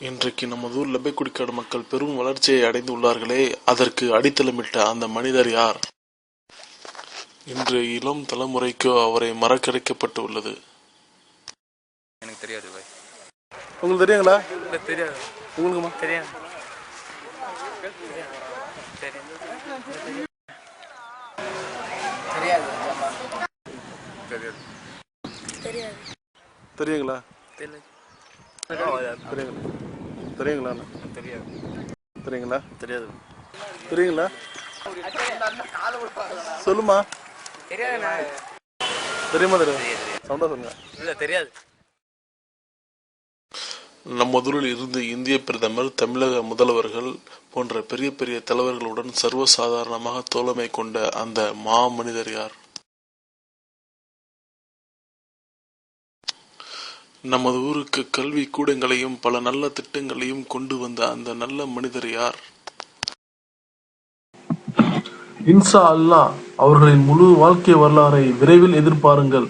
இன்றைக்கு நமது ஊர் லெபைக்குடிக்காடு மக்கள் பெரும் வளர்ச்சியை அடைந்து உள்ளார்களே அதற்கு அடித்தளமிட்ட அந்த மனிதர் யார்? இன்று இளம் தலைமுறைக்கோ அவரை மறக்கடிக்கப்பட்டு உள்ளது. எனக்கு தெரியாது பாய். உங்களுக்கு தெரியுங்களா? இல்லை தெரியாது. உங்களுக்குமா? தெரியாது. தெரியாது. தெரியுங்களா? தெரியாது. தெரியுங்களா தெரியுங்களா? தெரியாது. தெரியுங்களா? தெரியாது. தெரியுங்களா? சொல்லுமா. தெரியாதுண்ணா. தெரியுமா சவுண்டா சொல்லுங்க இல்லை தெரியாது. நம்மதூரில் இருந்து இந்திய பிரதமர் தமிழக முதல்வர்கள் போன்ற பெரிய பெரிய தலைவர்களுடன் சர்வசாதாரணமாக தோழமை கொண்ட அந்த மாமனிதர் யார்? நமது ஊருக்கு கல்வி கூடங்களையும் பல நல்ல திட்டங்களையும் கொண்டு வந்த அந்த நல்ல மனிதர் யார்? இன்சா அல்லாஹ் அவர்களின் முழு வாழ்க்கை வரலாறை விரைவில் எதிர்பாருங்கள்.